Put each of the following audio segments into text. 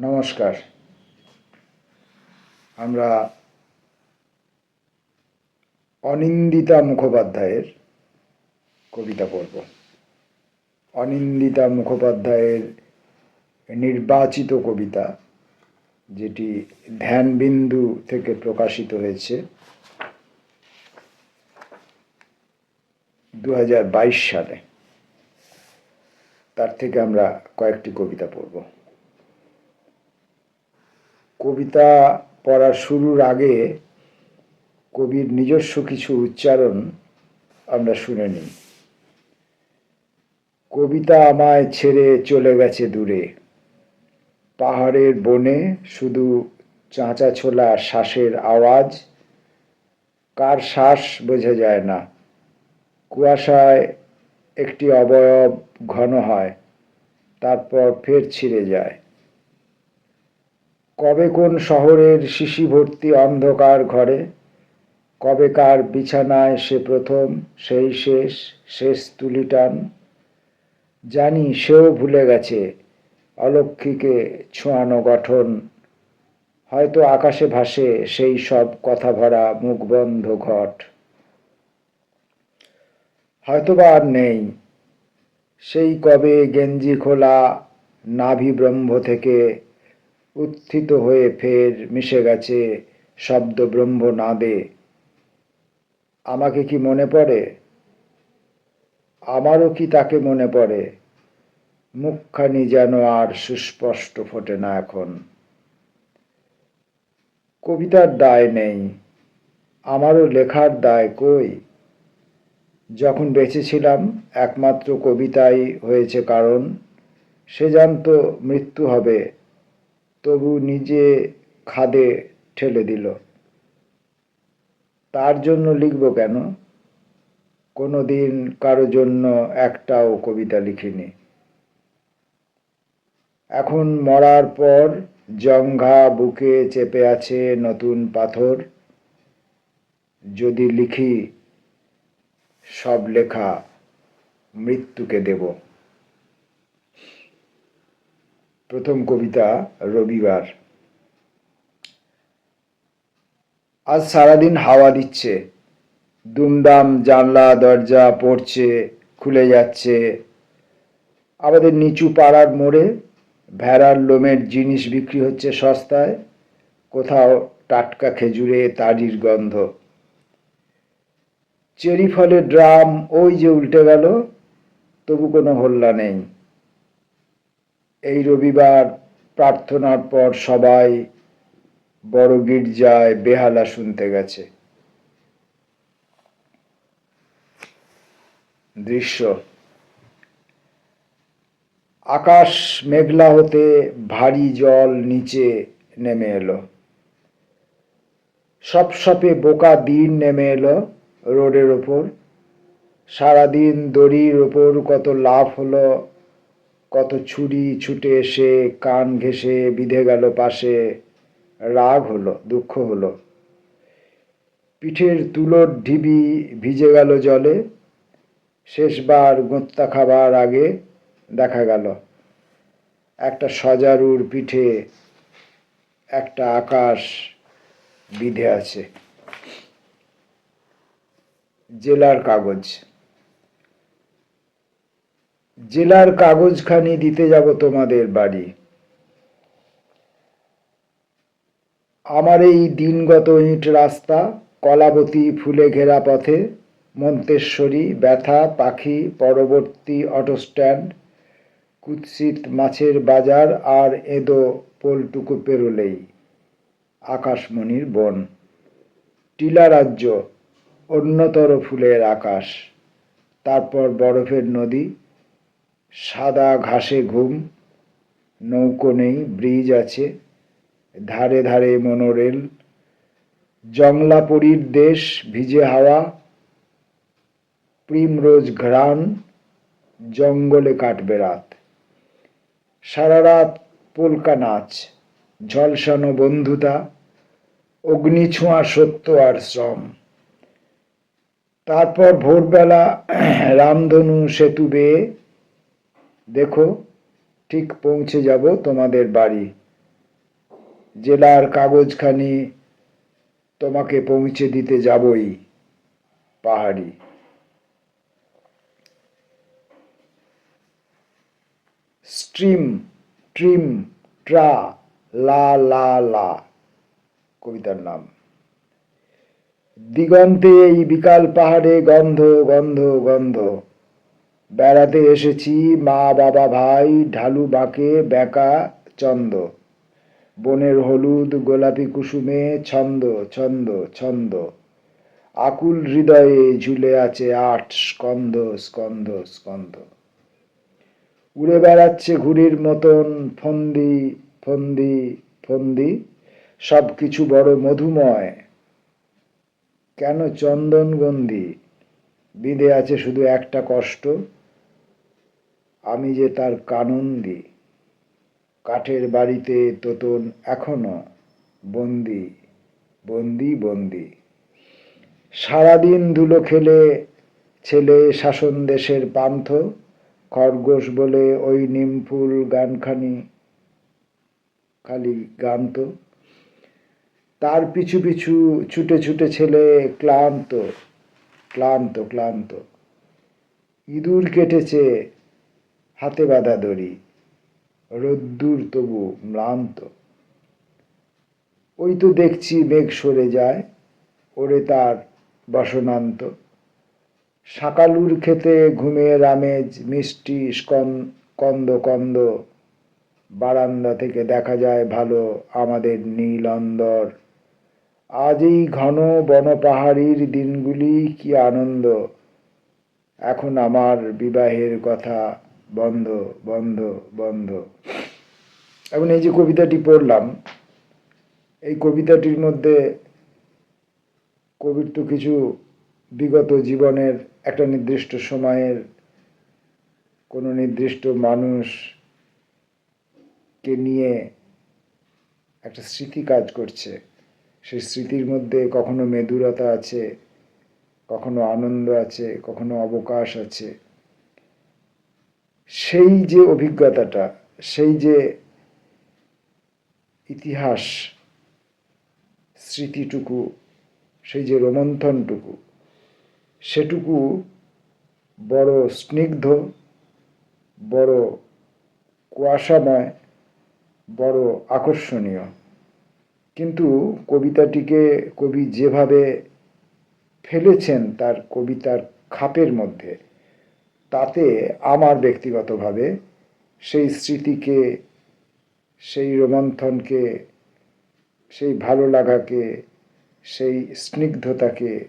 নমস্কার। আমরা অনিন্দিতা মুখোপাধ্যায়ের কবিতা পড়ব। অনিন্দিতা মুখোপাধ্যায়ের নির্বাচিত কবিতা, যেটি ধ্যানবিন্দু থেকে প্রকাশিত হয়েছে দু হাজার বাইশ সালে। তার থেকে আমরা কয়েকটি কবিতা পড়ব। কবিতা পড়া শুরুর আগে কবির নিজস্ব কিছু উচ্চারণ আমরা শুনে নিই। কবিতা আমায় ছেড়ে চলে গেছে দূরে। পাহাড়ের বনে শুধু চাঁচা ছোলা শ্বাসের আওয়াজ, কার শ্বাস বোঝা যায় না। কুয়াশায় একটি অবয়ব ঘন হয়, তারপর ফের ছিঁড়ে যায়। কবে কোন শহরের শিশি ভর্তি অন্ধকার ঘরে? কবে কার বিছানায় সে প্রথম, সেই শেষ শেষ তুলি টান? জানি সেও ভুলে গেছে অলক্ষীকে ছোঁয়ানো গঠন। হয়তো আকাশে ভাসে সেই সব কথা ভরা মুখবন্ধ ঘট। হয়তোবা আর নেই। সেই কবে গেঞ্জি খোলা নাভি ব্রহ্ম থেকে উত্থিত হয়ে ফের মিশে গেছে শব্দ ব্রহ্ম নাদে। আমাকে কি মনে পড়ে? আমারও কি তাকে মনে পড়ে? মুখখানি যেন আর সুস্পষ্ট ফোটে না এখন। কবিতার দায় নেই, আমারও লেখার দায় কই? যখন বেঁচেছিলাম, একমাত্র কবিতাই হয়েছে কারণ, সে জানত মৃত্যু হবে। তবু নিজে খাদে ঠেলে দিল। তার জন্য লিখব কেন? কোনো দিন কারও জন্য একটাও কবিতা লিখিনি। এখন মরার পর জঙ্ঘা বুকে চেপে আছে নতুন পাথর। যদি লিখি, সব লেখা মৃত্যুকে দেব। প্রথম কবিতা রবিবার। আজ সারাদিন হাওয়া দিচ্ছে। দুমদাম জানলা, দরজা পড়ছে, খুলে যাচ্ছে। আমাদের নিচু পাড়ার মোড়ে ভেড়ার লোমের জিনিস বিক্রি হচ্ছে সস্তায়। কোথাও টাটকা খেজুরে, তারির গন্ধ। চেরি ফলের ড্রাম ওই যে উল্টে গেল, তবু কোনো হল্লা নেই। এই রবিবার প্রার্থনার পর সবাই বড় গির্জায় বেহালা শুনতে গেছে। দৃশ্য। আকাশ মেঘলা হতে ভারী জল নিচে নেমে এলো। সপসপে বোকা দিন নেমে এলো রোডের ওপর। সারাদিন দড়ির ওপর কত লাভ হলো কত ছুরি ছুটে এসে, কান ঘেঁষে, বিঁধে গেল পাশে। রাগ হলো, দুঃখ হলো। পিঠের তুলোর ঢিবি ভিজে গেল জলে। শেষবার গোত্তা খাবার আগে দেখা গেল। একটা সজারুর পিঠে একটা আকাশ বিধে আছে। জেলার কাগজ। জেলার কাগজখানি দিতে যাব তোমাদের বাড়ি। আমার এই দিনগত ইট রাস্তা, কলাবতী ফুলে ঘেরা পথে, মন্তেশ্বরী, ব্যথা, পাখি, পরবর্তী অটো স্ট্যান্ড, কুৎসিত মাছের বাজার আর এদো পোলটুকু পেরোলেই। আকাশমণির বন। টিলা রাজ্য, অন্যতর ফুলের আকাশ। তারপর বরফের নদী সাদা ঘাসে ঘুম, নৌকো নেই, ব্রিজ আছে, ধারে ধারে মনোরেল, জংলাপুরীর দেশ ভিজে হাওয়া, প্রিমরোজ ঘ্রাণ, জঙ্গলে কাটবে রাত। সারা রাত পোলকা নাচ, ঝলসানো বন্ধুতা, অগ্নিছোঁয়া সত্য আর শ্রম। তারপর ভোরবেলা রামধনু সেতু বেয়ে দেখো, ঠিক পৌঁছে যাব তোমাদের বাড়ি। জেলার কাগজখানি তোমাকে পৌঁছে দিতে যাবই, পাহাড়ি। স্ট্রিম, ট্রিম, ট্রা, লা লা লা, কবিতার নাম। দিগন্তে এই বিকাল পাহাড়ে গন্ধ গন্ধ গন্ধ। বেড়াতে এসেছি মা, বাবা, ভাই, ঢালু বাঁকে বেকা চন্দ বনের হলুদ, গোলাপি কুসুমে, ছন্দ ছন্দ ছন্দ। আকুল হৃদয়ে ঝুলে আছে আট স্কন্ধ স্কন্ধ স্কন্ধ। উড়ে বেড়াচ্ছে ঘুড়ির মতন ফন্দি ফন্দি ফন্দি। সব কিছু বড় মধুময়। কেন চন্দন চন্দনগন্ধি? বিঁধে আছে শুধু একটা কষ্ট। আমি যে তার কানন্দি কাঠের বাড়িতে তোতন এখনও বন্দি বন্দি বন্দি। সারাদিন ধুলো খেলে ছেলে শাসন দেশের পান্থ, খরগোশ বলে ওই নিমফুল গানখানি খালি গান তো তার পিছু পিছু ছুটে ছুটে ছেলে ক্লান্ত ক্লান্ত ক্লান্ত। ইঁদুর কেটেছে হাতে বাঁধা দড়ি, রোদ্দুর তবু ম্লান্ত। ওই তো দেখছি মেঘ সরে যায়, ওরে তার বসনান্ত। সাকালুর খেতে ঘুমের আমেজ মিষ্টি কন্দ কন্দ। বারান্দা থেকে দেখা যায় ভালো আমাদের নীল অন্দর। আজ এই ঘন বন পাহাড়ির দিনগুলি কি আনন্দ। এখন আমার বিবাহের কথা বন্ধ বন্ধ বন্ধ। এখন এই যে কবিতাটি পড়লাম, এই কবিতাটির মধ্যে কবির তো কিছু বিগত জীবনের একটা নির্দিষ্ট সময়ের কোনো নির্দিষ্ট মানুষকে নিয়ে একটা স্মৃতি কাজ করছে। সেই স্মৃতির মধ্যে কখনো মেদুরতা আছে, কখনো আনন্দ আছে, কখনো অবকাশ আছে। সেই যে অভিজ্ঞতাটা, সেই যে ইতিহাস স্মৃতিটুকু, সেই যে রোমন্থনটুকু, সেটুকু বড় স্নিগ্ধ, বড় কুয়াশাময়, বড় আকর্ষণীয়। কিন্তু কবিতাটিকে কবি যেভাবে ফেলেছেন তার কবিতার খাপের মধ্যে তাতে আমার ব্যক্তিগতভাবে সেই স্মৃতিকে, সেই রোমন্থনকে, সেই ভালো লাগাকে, সেই স্নিগ্ধতাকে,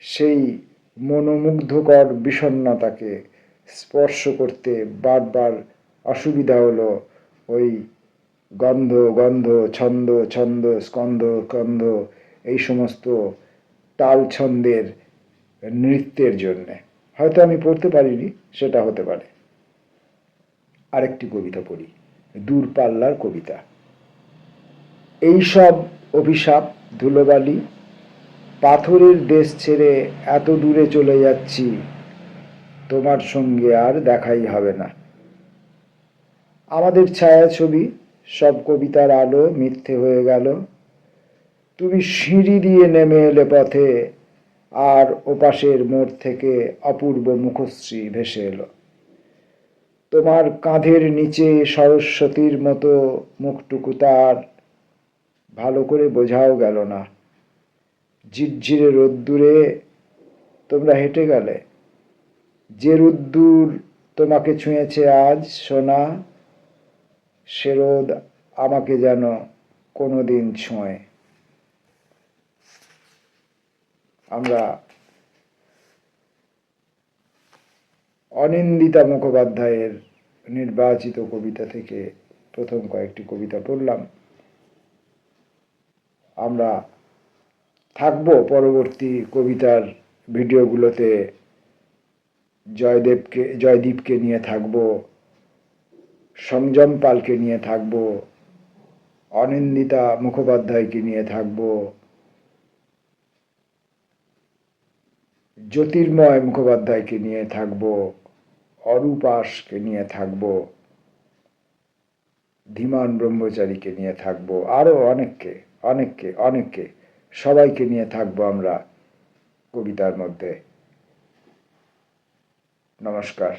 সেই মনোমুগ্ধকর বিষণ্ণতাকে স্পর্শ করতে বারবার অসুবিধা হলো ওই গন্ধ গন্ধ, ছন্দ ছন্দ, স্কন্ধ কন্ধ এই সমস্ত তাল ছন্দের নৃত্যের জন্যে। হয়তো আমি পড়তে পারিনি, সেটা হতে পারে। আরেকটি কবিতা পড়ি দূরপাল্লার কবিতা। এইসব অভিশাপ, ধুলোবালি, পাথরের দেশ ছেড়ে এত দূরে চলে যাচ্ছি, তোমার সঙ্গে আর দেখাই হবে না। আমাদের ছায়াছবি, সব কবিতার আলো মিথ্যে হয়ে গেল। তুমি সিঁড়ি দিয়ে নেমে এলে পথে আর ওপাশের মোড় থেকে অপূর্ব মুখশ্রী ভেসে এলো। তোমার কাঁধের নিচে সরস্বতীর মতো মুখটুকু তার ভালো করে বোঝাও গেল না। ঝিরঝিরে রোদ্দুরে তোমরা হেঁটে গেলে। যে রোদ্দুর তোমাকে ছুঁয়েছে আজ, সোনা, সে রোদ আমাকে যেন কোনোদিন ছোঁয়। আমরা অনিন্দিতা মুখোপাধ্যায়ের নির্বাচিত কবিতা থেকে প্রথম কয়েকটি কবিতা পড়লাম। আমরা থাকব পরবর্তী কবিতার ভিডিওগুলোতে। জয়দেবকে, জয়দীপকে নিয়ে থাকব, সংযম পালকে নিয়ে থাকব, অনিন্দিতা মুখোপাধ্যায়কে নিয়ে থাকব জ্যোতির্ময় মুখোপাধ্যায়কে নিয়ে থাকব অরূপাসকে নিয়ে থাকব, ধীমান ব্রহ্মচারীকে নিয়ে থাকব আরও অনেককে অনেককে অনেককে, সবাইকে নিয়ে থাকব আমরা কবিতার মধ্যে। নমস্কার।